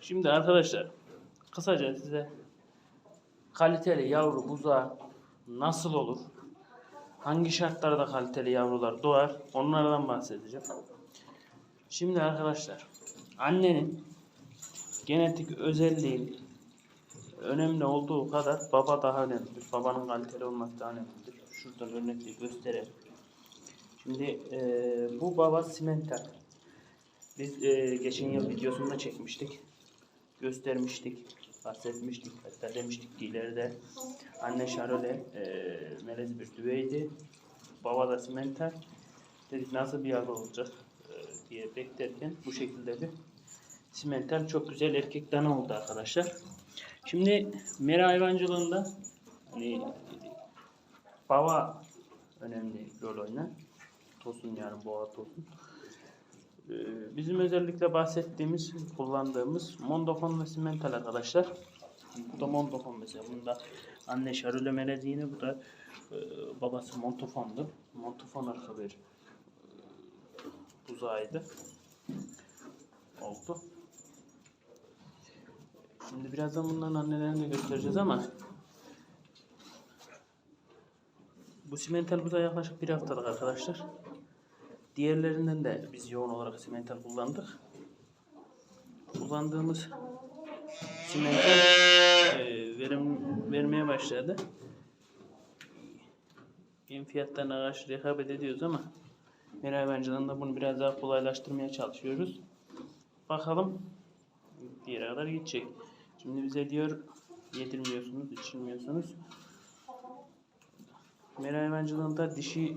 Şimdi arkadaşlar kısaca size kaliteli yavru buzağı nasıl olur? Hangi şartlarda kaliteli yavrular doğar? Onlardan bahsedeceğim. Şimdi arkadaşlar annenin genetik özelliği önemli olduğu kadar baba daha önemlidir. Babanın kaliteli olması daha önemlidir. Şuradan örnekle gösterelim. Şimdi eee, bu baba simental. Biz eee, geçen yıl videosunda çekmiştik. Göstermiştik. Bahsetmiştik. Hatta demiştik ki ileride anne Şarole eee melez bir düveydi. Baba da simental. Dedik nasıl bir yavru olacak eee, diye beklerken bu şekilde bir simental çok güzel erkek dana oldu arkadaşlar. Şimdi mera hayvancılığında hani baba önemli rol oynar. Tosun yani boğa tosun. Ee, Bizim özellikle bahsettiğimiz, kullandığımız mondofon ve simental arkadaşlar. Bu da mondofon mesela. Bunda anne şaröle melezine, bu da e, babası montofondu. Montofon arka bir e, buzağıydı. Oldu. Şimdi birazdan bunların annelerini de göstereceğiz ama bu simental buzağı yaklaşık bir haftalık arkadaşlar. Diğerlerinden de biz yoğun olarak simental kullandık. Kullandığımız simental e, verim vermeye başladı. Yem fiyatlarına karşı rekabet ediyoruz ama Meral hayvancılığında bunu biraz daha kolaylaştırmaya çalışıyoruz. Bakalım diğer kadar gidecek. Şimdi bize diyor yedirmiyorsunuz, içirmiyorsunuz. Meral hayvancılığında dişi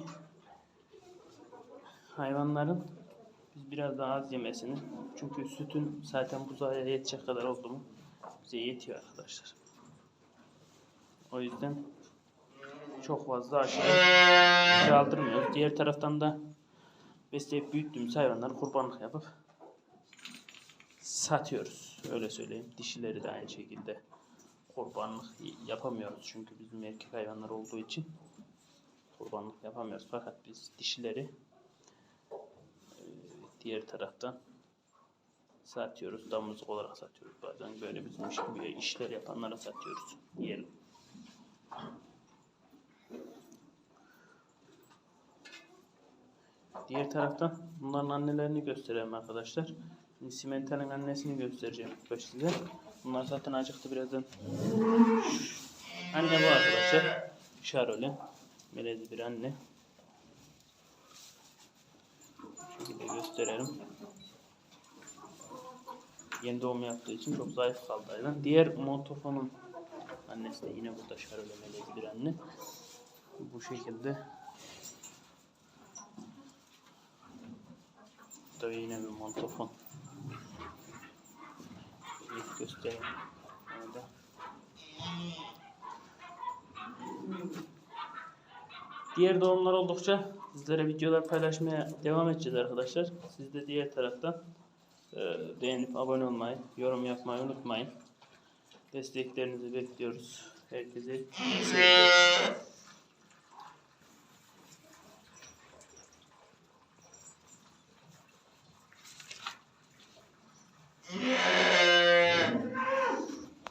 hayvanların biz biraz daha az yemesini çünkü sütün zaten buzağa yetecek kadar oldu mu bize yetiyor arkadaşlar. O yüzden çok fazla aşırı aldırmıyoruz. Diğer taraftan da besleyip büyüttüğümüz hayvanları kurbanlık yapıp satıyoruz. Öyle söyleyeyim. Dişileri de aynı şekilde kurbanlık yapamıyoruz. Çünkü bizim erkek hayvanlar olduğu için kurbanlık yapamıyoruz. Fakat biz dişileri diğer taraftan satıyoruz. Damızlık olarak satıyoruz. Bazen böyle bizim işler yapanlara satıyoruz. Diyelim. Diğer taraftan bunların annelerini gösterelim arkadaşlar. Şimdi annesini göstereceğim ilk size. Bunlar zaten acıktı birazdan. Anne bu arkadaşlar. Şarole. Melezi bir anne. Şekilde gösterelim. Yeni doğum yaptığı için çok zayıf kaldı hayvan. Diğer montofonun annesi de yine burada şarole melezi bir anne. Bu şekilde Tabii yine bir montofon. Bir göstereyim. Orada. Diğer doğumlar oldukça sizlere videolar paylaşmaya devam edeceğiz arkadaşlar. Siz de diğer taraftan e, beğenip abone olmayı, yorum yapmayı unutmayın. Desteklerinizi bekliyoruz. Herkese.